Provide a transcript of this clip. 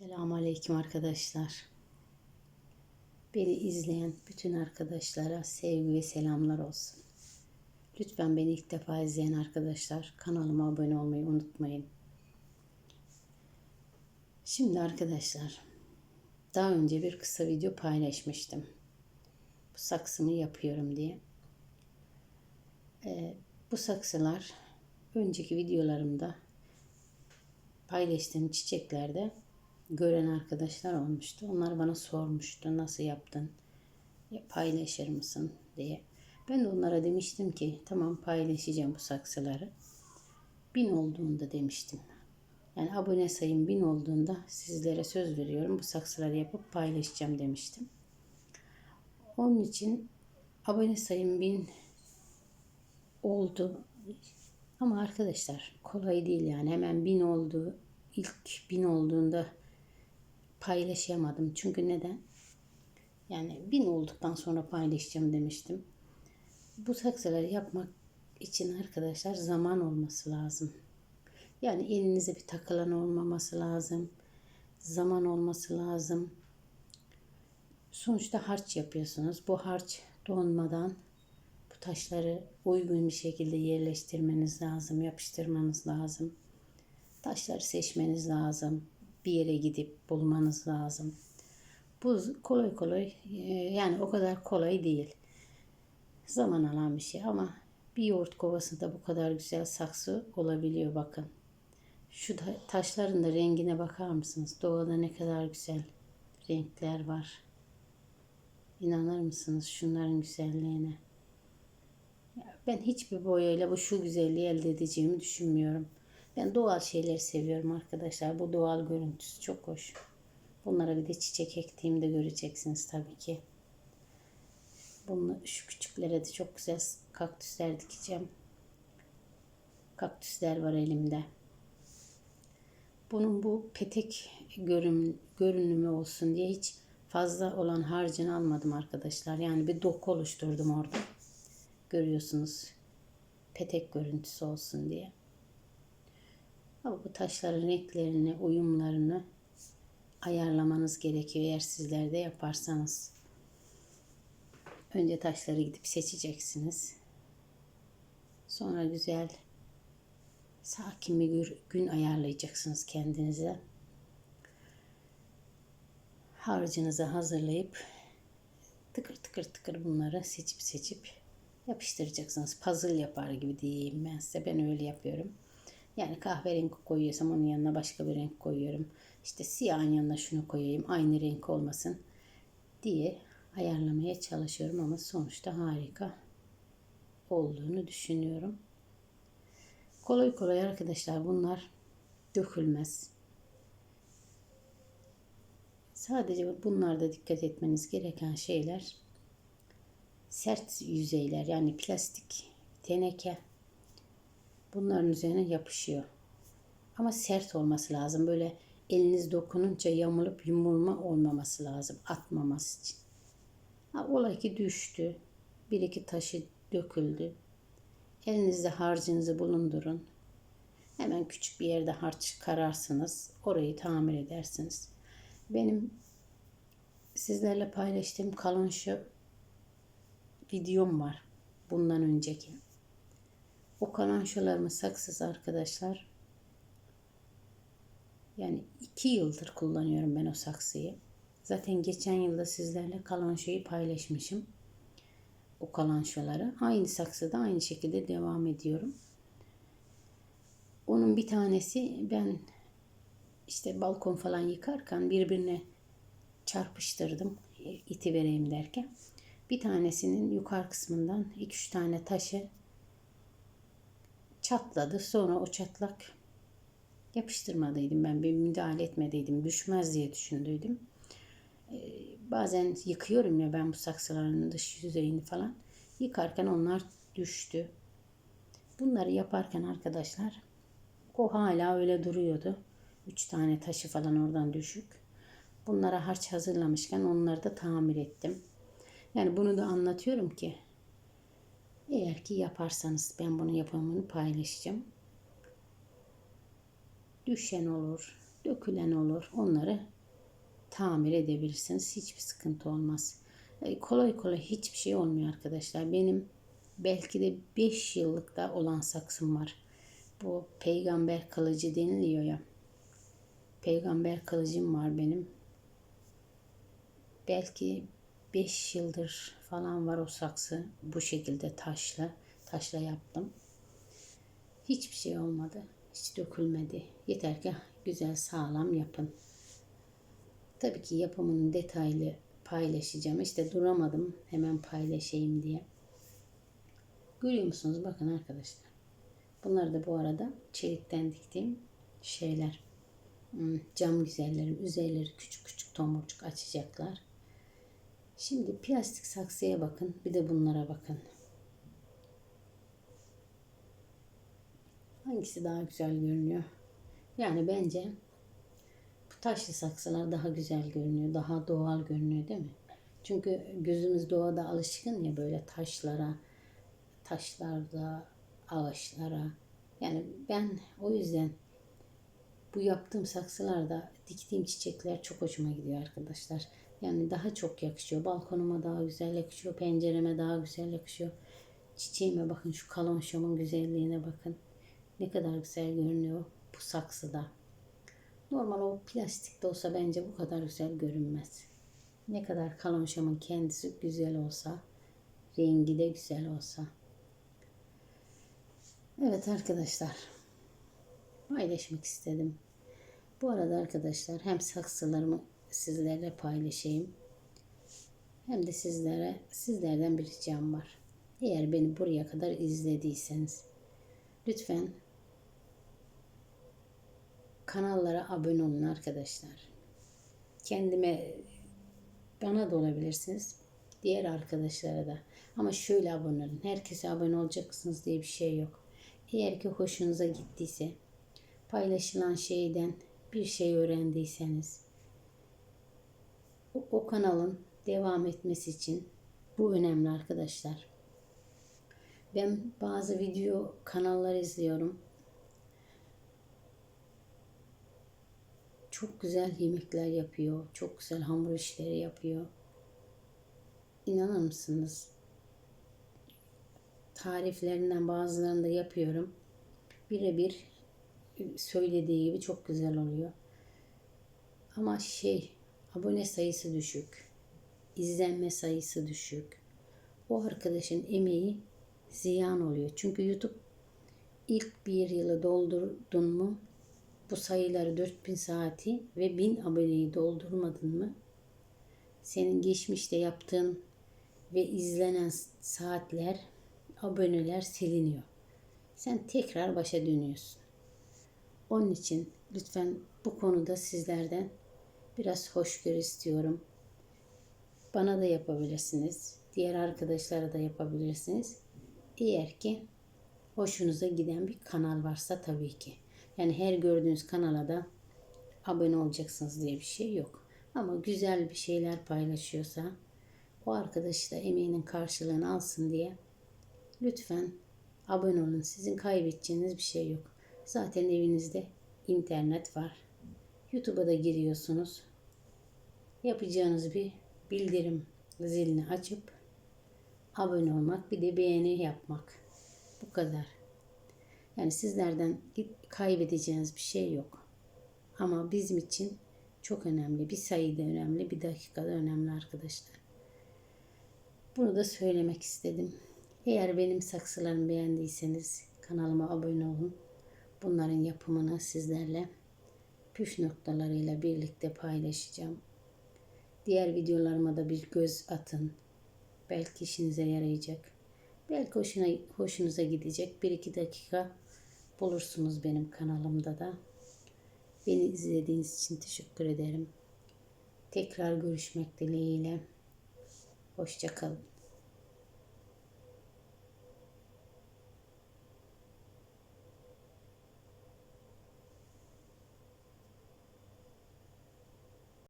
Selamun Aleyküm arkadaşlar. Beni izleyen bütün arkadaşlara sevgi ve selamlar olsun. Lütfen beni ilk defa izleyen arkadaşlar kanalıma abone olmayı unutmayın. Şimdi arkadaşlar daha önce bir kısa video paylaşmıştım. Bu saksımı yapıyorum diye. Ee, bu saksılar önceki videolarımda paylaştığım çiçeklerde gören arkadaşlar olmuştu. Onlar bana sormuştu nasıl yaptın, Ya paylaşır mısın diye. Ben de onlara demiştim ki tamam paylaşacağım bu saksıları. Bin olduğunda demiştim. Yani abone sayım bin olduğunda sizlere söz veriyorum bu saksıları yapıp paylaşacağım demiştim. Onun için abone sayım bin oldu. Ama arkadaşlar kolay değil yani hemen bin oldu. ilk bin olduğunda paylaşamadım. Çünkü neden? Yani bin olduktan sonra paylaşacağım demiştim. Bu saksıları yapmak için arkadaşlar zaman olması lazım. Yani elinize bir takılan olmaması lazım. Zaman olması lazım. Sonuçta harç yapıyorsunuz. Bu harç donmadan bu taşları uygun bir şekilde yerleştirmeniz lazım, yapıştırmanız lazım. Taşları seçmeniz lazım bir yere gidip bulmanız lazım. Bu kolay kolay e, yani o kadar kolay değil. Zaman alan bir şey ama bir yoğurt kovasında bu kadar güzel saksı olabiliyor bakın. Şu taşların da rengine bakar mısınız? Doğada ne kadar güzel renkler var. İnanır mısınız şunların güzelliğine? Ben hiçbir boyayla bu şu güzelliği elde edeceğimi düşünmüyorum. Ben doğal şeyleri seviyorum arkadaşlar. Bu doğal görüntüsü çok hoş. Bunlara bir de çiçek ektiğimde göreceksiniz tabii ki. Bunu, şu küçüklere de çok güzel kaktüsler dikeceğim. Kaktüsler var elimde. Bunun bu petek görün, görünümü olsun diye hiç fazla olan harcını almadım arkadaşlar. Yani bir doku oluşturdum orada. Görüyorsunuz. Petek görüntüsü olsun diye. Ama bu taşların renklerini, uyumlarını ayarlamanız gerekiyor eğer sizler de yaparsanız. Önce taşları gidip seçeceksiniz. Sonra güzel sakin bir gün ayarlayacaksınız kendinize. Harcınızı hazırlayıp tıkır tıkır tıkır bunları seçip seçip yapıştıracaksınız. Puzzle yapar gibi diyeyim ben size. Ben öyle yapıyorum. Yani kahverengi koyuyorsam onun yanına başka bir renk koyuyorum. İşte siyahın yanına şunu koyayım aynı renk olmasın diye ayarlamaya çalışıyorum ama sonuçta harika olduğunu düşünüyorum. Kolay kolay arkadaşlar bunlar dökülmez. Sadece bunlarda dikkat etmeniz gereken şeyler sert yüzeyler yani plastik, teneke bunların üzerine yapışıyor. Ama sert olması lazım. Böyle eliniz dokununca yamulup yumulma olmaması lazım. Atmaması için. Ha, olay ki düştü. Bir iki taşı döküldü. Elinizde harcınızı bulundurun. Hemen küçük bir yerde harç kararsınız. Orayı tamir edersiniz. Benim sizlerle paylaştığım kalın şu videom var. Bundan önceki. O kalançolarımı saksız arkadaşlar. Yani iki yıldır kullanıyorum ben o saksıyı. Zaten geçen yılda sizlerle kalançoyu paylaşmışım. O kalançoları. Aynı saksıda aynı şekilde devam ediyorum. Onun bir tanesi ben işte balkon falan yıkarken birbirine çarpıştırdım iti vereyim derken. Bir tanesinin yukarı kısmından 2-3 tane taşı çatladı. Sonra o çatlak yapıştırmadıydım ben. Bir müdahale etmediydim. Düşmez diye düşündüydüm. Ee, bazen yıkıyorum ya ben bu saksıların dış yüzeyini falan. Yıkarken onlar düştü. Bunları yaparken arkadaşlar o hala öyle duruyordu. Üç tane taşı falan oradan düşük. Bunlara harç hazırlamışken onları da tamir ettim. Yani bunu da anlatıyorum ki eğer ki yaparsanız ben bunu yapımını paylaşacağım. Düşen olur, dökülen olur. Onları tamir edebilirsiniz. Hiçbir sıkıntı olmaz. E, kolay kolay hiçbir şey olmuyor arkadaşlar. Benim belki de 5 yıllık da olan saksım var. Bu peygamber kılıcı deniliyor ya. Peygamber kılıcım var benim. Belki 5 yıldır falan var o saksı. Bu şekilde taşla. Taşla yaptım. Hiçbir şey olmadı. Hiç dökülmedi. Yeter ki güzel sağlam yapın. Tabii ki yapımını detaylı paylaşacağım. İşte duramadım hemen paylaşayım diye. Görüyor musunuz? Bakın arkadaşlar. Bunlar da bu arada çelikten diktiğim şeyler. Hmm, Cam güzellerim. Üzerleri küçük küçük tomurcuk açacaklar. Şimdi plastik saksıya bakın. Bir de bunlara bakın. Hangisi daha güzel görünüyor? Yani bence bu taşlı saksılar daha güzel görünüyor. Daha doğal görünüyor değil mi? Çünkü gözümüz doğada alışkın ya böyle taşlara, taşlarda, ağaçlara. Yani ben o yüzden bu yaptığım saksılarda diktiğim çiçekler çok hoşuma gidiyor arkadaşlar. Yani daha çok yakışıyor. Balkonuma daha güzel yakışıyor. Pencereme daha güzel yakışıyor. Çiçeğime bakın şu kalonşomun güzelliğine bakın. Ne kadar güzel görünüyor bu saksıda. Normal o plastik de olsa bence bu kadar güzel görünmez. Ne kadar kalonşomun kendisi güzel olsa, rengi de güzel olsa. Evet arkadaşlar. Paylaşmak istedim. Bu arada arkadaşlar hem saksılarımı sizlerle paylaşayım. Hem de sizlere sizlerden bir ricam var. Eğer beni buraya kadar izlediyseniz lütfen kanallara abone olun arkadaşlar. Kendime bana da olabilirsiniz. Diğer arkadaşlara da. Ama şöyle abone olun. Herkese abone olacaksınız diye bir şey yok. Eğer ki hoşunuza gittiyse paylaşılan şeyden bir şey öğrendiyseniz o, kanalın devam etmesi için bu önemli arkadaşlar. Ben bazı video kanallar izliyorum. Çok güzel yemekler yapıyor. Çok güzel hamur işleri yapıyor. İnanır mısınız? Tariflerinden bazılarını da yapıyorum. Birebir söylediği gibi çok güzel oluyor. Ama şey abone sayısı düşük. izlenme sayısı düşük. O arkadaşın emeği ziyan oluyor. Çünkü YouTube ilk bir yılı doldurdun mu bu sayıları 4000 saati ve 1000 aboneyi doldurmadın mı senin geçmişte yaptığın ve izlenen saatler, aboneler siliniyor. Sen tekrar başa dönüyorsun. Onun için lütfen bu konuda sizlerden biraz hoşgörü istiyorum. Bana da yapabilirsiniz. Diğer arkadaşlara da yapabilirsiniz. Eğer ki hoşunuza giden bir kanal varsa tabii ki. Yani her gördüğünüz kanala da abone olacaksınız diye bir şey yok. Ama güzel bir şeyler paylaşıyorsa o arkadaş da emeğinin karşılığını alsın diye lütfen abone olun. Sizin kaybedeceğiniz bir şey yok. Zaten evinizde internet var. YouTube'a da giriyorsunuz. Yapacağınız bir bildirim zilini açıp abone olmak bir de beğeni yapmak. Bu kadar. Yani sizlerden kaybedeceğiniz bir şey yok. Ama bizim için çok önemli. Bir sayıda önemli, bir dakikada önemli arkadaşlar. Bunu da söylemek istedim. Eğer benim saksılarımı beğendiyseniz kanalıma abone olun. Bunların yapımını sizlerle püf noktalarıyla birlikte paylaşacağım. Diğer videolarıma da bir göz atın. Belki işinize yarayacak. Belki hoşuna, hoşunuza gidecek. Bir iki dakika bulursunuz benim kanalımda da. Beni izlediğiniz için teşekkür ederim. Tekrar görüşmek dileğiyle. Hoşçakalın.